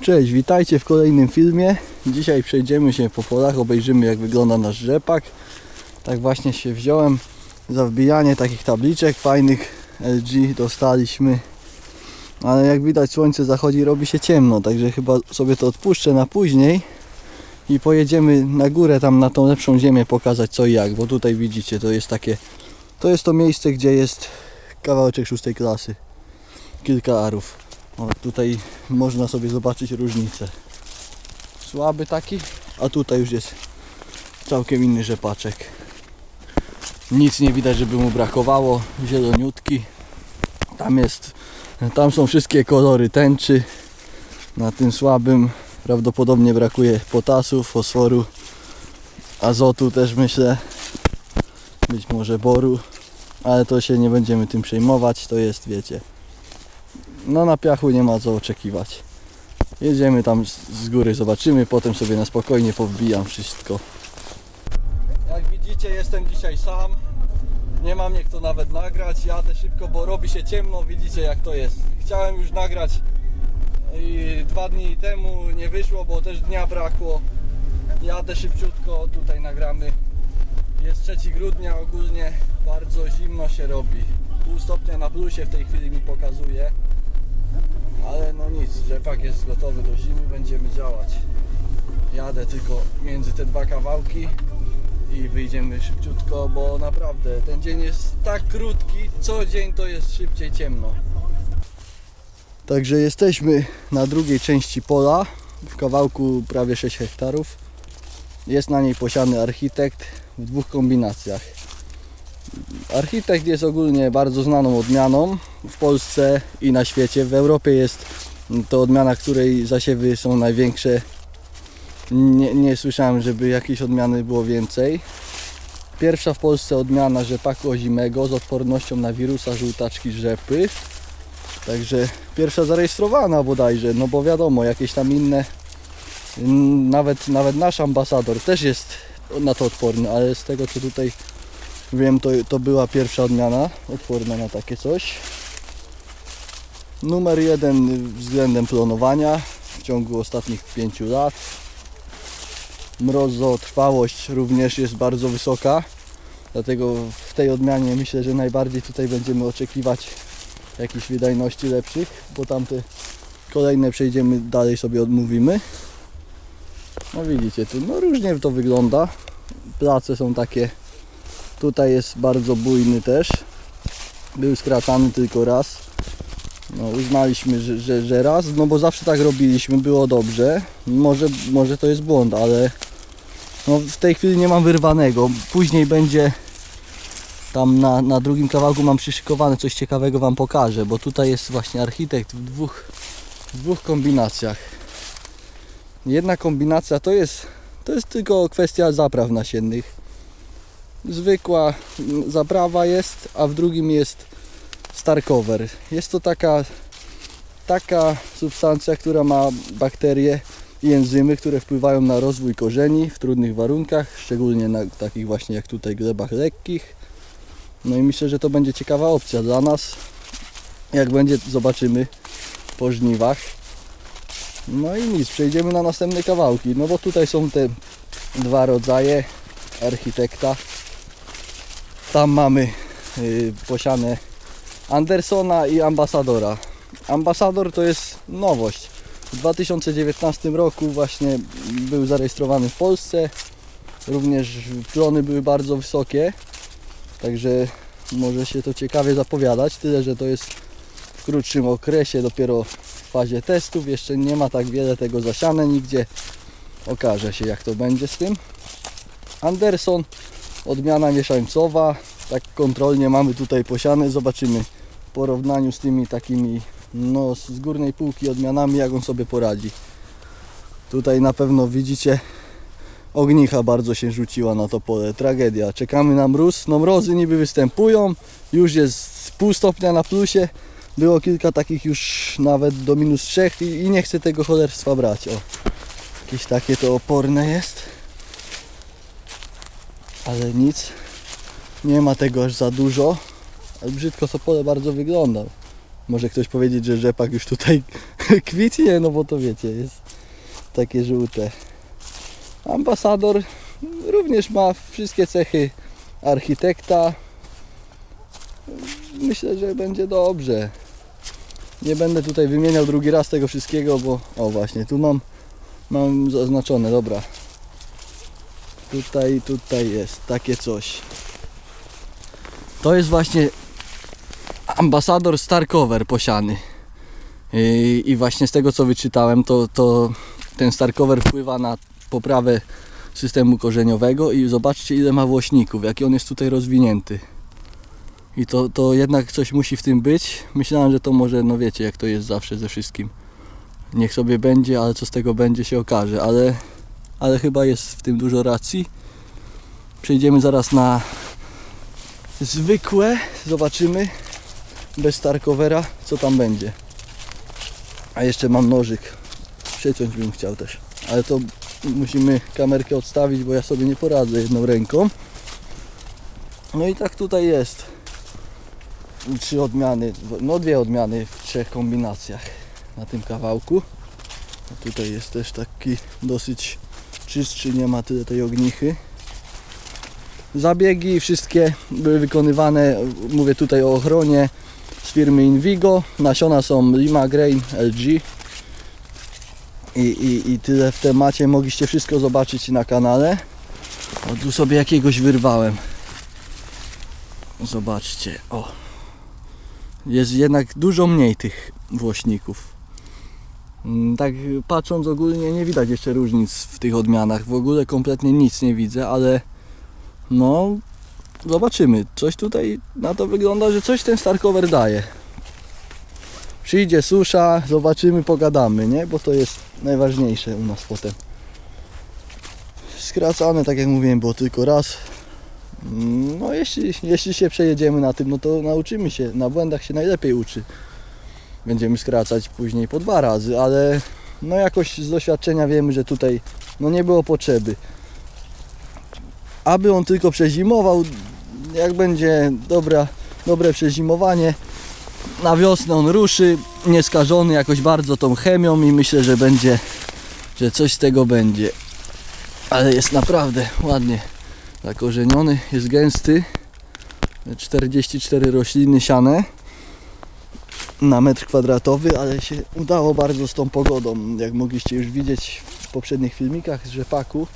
Cześć, witajcie w kolejnym filmie. Dzisiaj przejdziemy się po polach, obejrzymy jak wygląda nasz rzepak. Tak właśnie się wziąłem za wbijanie takich tabliczek fajnych LG dostaliśmy. Ale jak widać słońce zachodzi, robi się ciemno, także chyba sobie to odpuszczę na później. I pojedziemy na górę tam na tą lepszą ziemię pokazać co i jak, bo tutaj widzicie to jest takie, to jest to miejsce gdzie jest kawałeczek szóstej klasy. Kilka arów. O, tutaj można sobie zobaczyć różnicę. Słaby taki, a tutaj już jest całkiem inny rzepaczek. Nic nie widać, żeby mu brakowało. Zieloniutki. Tam jest, tam są wszystkie kolory tęczy. Na tym słabym prawdopodobnie brakuje potasu, fosforu, azotu też myślę. Być może boru, ale to się nie będziemy tym przejmować. To jest, wiecie, no na piachu nie ma co oczekiwać. Jedziemy tam z- góry, zobaczymy, potem sobie na spokojnie powbijam wszystko. Jak widzicie jestem dzisiaj sam. Nie mam mnie kto nawet nagrać, jadę szybko, bo robi się ciemno, widzicie jak to jest. Chciałem już nagrać i dwa dni temu nie wyszło, bo też dnia brakło. Jadę szybciutko, tutaj nagramy. Jest 3 grudnia ogólnie, bardzo zimno się robi. Pół stopnia na plusie w tej chwili mi pokazuje. Ale no nic, rzepak jest gotowy do zimy, będziemy działać. Jadę tylko między te dwa kawałki i wyjdziemy szybciutko, bo naprawdę ten dzień jest tak krótki, co dzień to jest szybciej ciemno. Także jesteśmy na drugiej części pola, w kawałku prawie 6 hektarów. Jest na niej posiany architekt w dwóch kombinacjach. Architekt jest ogólnie bardzo znaną odmianą w Polsce i na świecie. W Europie jest to odmiana, której zasiewy są największe. Nie, nie słyszałem, żeby jakiejś odmiany było więcej. Pierwsza w Polsce odmiana rzepaku ozimego z odpornością na wirusa żółtaczki rzepy. Także pierwsza zarejestrowana bodajże, no bo wiadomo, jakieś tam inne, nawet, nawet nasz ambasador też jest na to odporny, ale z tego co tutaj Wiem, to, to była pierwsza odmiana odporna na takie coś. Numer jeden względem planowania w ciągu ostatnich 5 lat. Mrozotrwałość również jest bardzo wysoka. Dlatego w tej odmianie myślę, że najbardziej tutaj będziemy oczekiwać jakichś wydajności lepszych, bo tamte kolejne przejdziemy dalej sobie odmówimy. No widzicie, tu no różnie to wygląda. Place są takie Tutaj jest bardzo bujny też. Był skracany tylko raz. No, uznaliśmy, że, że, że raz, no bo zawsze tak robiliśmy, było dobrze. Może, może to jest błąd, ale no, w tej chwili nie mam wyrwanego. Później będzie tam na, na drugim kawałku mam przyszykowane coś ciekawego Wam pokażę, bo tutaj jest właśnie architekt w dwóch, w dwóch kombinacjach. Jedna kombinacja to jest, to jest tylko kwestia zapraw nasiennych zwykła zaprawa jest, a w drugim jest starkover. Jest to taka, taka substancja, która ma bakterie i enzymy, które wpływają na rozwój korzeni w trudnych warunkach, szczególnie na takich właśnie jak tutaj glebach lekkich. No i myślę, że to będzie ciekawa opcja dla nas. Jak będzie, zobaczymy po żniwach. No i nic, przejdziemy na następne kawałki. No bo tutaj są te dwa rodzaje architekta. Tam mamy y, posiane Andersona i Ambasadora. Ambasador to jest nowość. W 2019 roku właśnie był zarejestrowany w Polsce. Również plony były bardzo wysokie. Także może się to ciekawie zapowiadać. Tyle, że to jest w krótszym okresie, dopiero w fazie testów. Jeszcze nie ma tak wiele tego zasiane nigdzie. Okaże się jak to będzie z tym. Anderson odmiana mieszańcowa. Tak kontrolnie mamy tutaj posiane. Zobaczymy w porównaniu z tymi takimi no, z górnej półki odmianami, jak on sobie poradzi. Tutaj na pewno widzicie ognicha bardzo się rzuciła na to pole. Tragedia. Czekamy na mróz. No mrozy niby występują. Już jest pół stopnia na plusie. Było kilka takich już nawet do minus 3 i, i nie chcę tego cholerstwa brać. O, jakieś takie to oporne jest ale nic. Nie ma tego aż za dużo. Ale brzydko to pole bardzo wygląda. Może ktoś powiedzieć, że rzepak już tutaj kwitnie, no bo to wiecie, jest takie żółte. Ambasador również ma wszystkie cechy architekta. Myślę, że będzie dobrze. Nie będę tutaj wymieniał drugi raz tego wszystkiego, bo o właśnie, tu mam, mam zaznaczone, dobra. Tutaj, tutaj jest takie coś. To jest właśnie ambasador Starcover posiany. I, I właśnie z tego co wyczytałem, to, to ten Starcover wpływa na poprawę systemu korzeniowego i zobaczcie ile ma włośników, jaki on jest tutaj rozwinięty. I to, to jednak coś musi w tym być. Myślałem, że to może, no wiecie, jak to jest zawsze ze wszystkim. Niech sobie będzie, ale co z tego będzie się okaże, ale, ale chyba jest w tym dużo racji. Przejdziemy zaraz na zwykłe, zobaczymy bez Starcovera, co tam będzie. A jeszcze mam nożyk. Przeciąć bym chciał też. Ale to musimy kamerkę odstawić, bo ja sobie nie poradzę jedną ręką. No i tak tutaj jest. Trzy odmiany, no dwie odmiany w trzech kombinacjach na tym kawałku. A tutaj jest też taki dosyć czystszy, nie ma tyle tej ognichy. Zabiegi wszystkie były wykonywane, mówię tutaj o ochronie z firmy Invigo. Nasiona są Lima Grain LG. I, i, I tyle w temacie. Mogliście wszystko zobaczyć na kanale. O, tu sobie jakiegoś wyrwałem. Zobaczcie, o. Jest jednak dużo mniej tych włośników. Mm, Tak patrząc ogólnie nie widać jeszcze różnic w tych odmianach. W ogóle kompletnie nic nie widzę, ale no zobaczymy. Coś tutaj na to wygląda, że coś ten Starcover daje. Przyjdzie susza, zobaczymy, pogadamy, nie? Bo to jest najważniejsze u nas potem. Skracane, tak jak mówiłem, było tylko raz. No jeśli, jeśli się przejedziemy na tym, no to nauczymy się. Na błędach się najlepiej uczy. Będziemy skracać później po dwa razy, ale no jakoś z doświadczenia wiemy, że tutaj no nie było potrzeby. Aby on tylko przezimował, jak będzie dobra, dobre przezimowanie, na wiosnę on ruszy, nieskażony jakoś bardzo tą chemią i myślę, że będzie, że coś z tego będzie. Ale jest naprawdę ładnie zakorzeniony, jest gęsty. 44 rośliny siane na metr kwadratowy, ale się udało bardzo z tą pogodą. Jak mogliście już widzieć w poprzednich filmikach z rzepaku,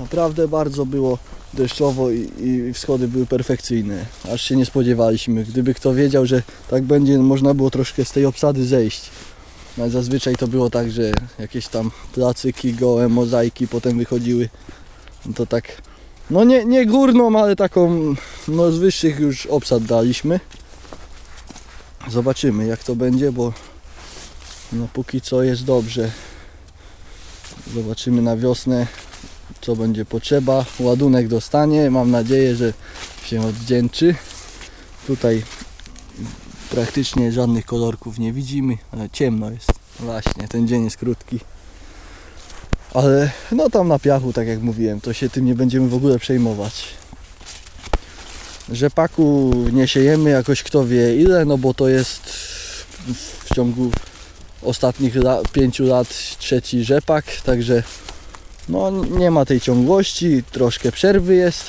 naprawdę bardzo było deszczowo i, i wschody były perfekcyjne. Aż się nie spodziewaliśmy. Gdyby kto wiedział, że tak będzie, można było troszkę z tej obsady zejść. No, zazwyczaj to było tak, że jakieś tam placyki, gołe, mozaiki potem wychodziły. No to tak, no nie, nie górną, ale taką, no z wyższych już obsad daliśmy. Zobaczymy jak to będzie, bo no póki co jest dobrze. Zobaczymy na wiosnę co będzie potrzeba. Ładunek dostanie. Mam nadzieję, że się oddzięczy. Tutaj praktycznie żadnych kolorków nie widzimy, ale ciemno jest. Właśnie, ten dzień jest krótki. Ale no tam na piachu, tak jak mówiłem, to się tym nie będziemy w ogóle przejmować. Rzepaku nie siejemy jakoś kto wie ile, no bo to jest w ciągu ostatnich pięciu lat trzeci rzepak, także no nie ma tej ciągłości, troszkę przerwy jest.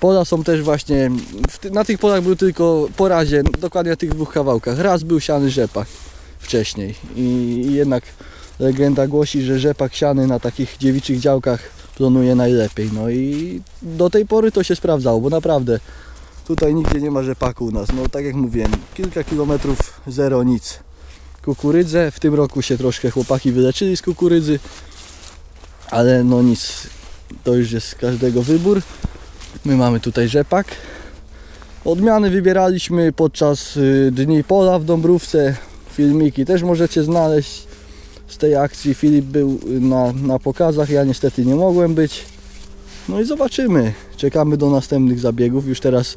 Pola są też właśnie, na tych polach był tylko po razie, dokładnie na tych dwóch kawałkach. Raz był siany rzepak wcześniej i, i jednak legenda głosi, że rzepak siany na takich dziewiczych działkach plonuje najlepiej. No i do tej pory to się sprawdzało, bo naprawdę tutaj nigdzie nie ma rzepaku u nas. No tak jak mówiłem, kilka kilometrów, zero, nic. Kukurydzę, w tym roku się troszkę chłopaki wyleczyli z kukurydzy, ale no nic, to już jest każdego wybór. My mamy tutaj rzepak. Odmiany wybieraliśmy podczas y, Dni Pola w Dąbrówce. Filmiki też możecie znaleźć z tej akcji. Filip był na, na pokazach, ja niestety nie mogłem być. No i zobaczymy. Czekamy do następnych zabiegów. Już teraz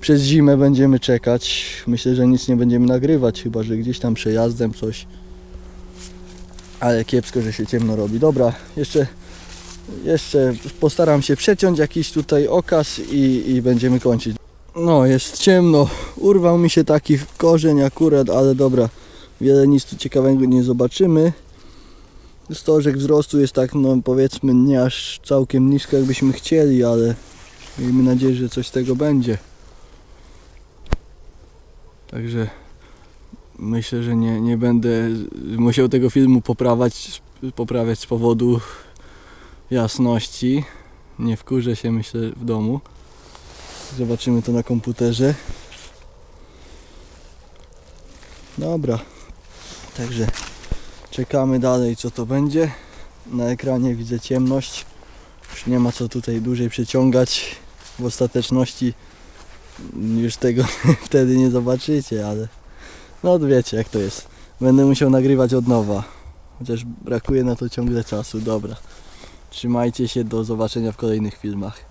przez zimę będziemy czekać. Myślę, że nic nie będziemy nagrywać, chyba że gdzieś tam przejazdem coś. Ale kiepsko, że się ciemno robi. Dobra, jeszcze jeszcze postaram się przeciąć jakiś tutaj okaz i, i będziemy kończyć. No, jest ciemno. Urwał mi się taki korzeń akurat, ale dobra. wiele nic tu ciekawego nie zobaczymy. Stożek wzrostu jest tak, no powiedzmy, nie aż całkiem nisko, jakbyśmy chcieli, ale miejmy nadzieję, że coś z tego będzie. Także myślę, że nie, nie będę musiał tego filmu poprawiać, poprawiać z powodu jasności. Nie wkurzę się, myślę, w domu. Zobaczymy to na komputerze. Dobra. Także czekamy dalej co to będzie. Na ekranie widzę ciemność. Już nie ma co tutaj dłużej przeciągać. W ostateczności już tego wtedy nie zobaczycie, ale no wiecie jak to jest. Będę musiał nagrywać od nowa. Chociaż brakuje na to ciągle czasu. Dobra. Trzymajcie się, do zobaczenia w kolejnych filmach.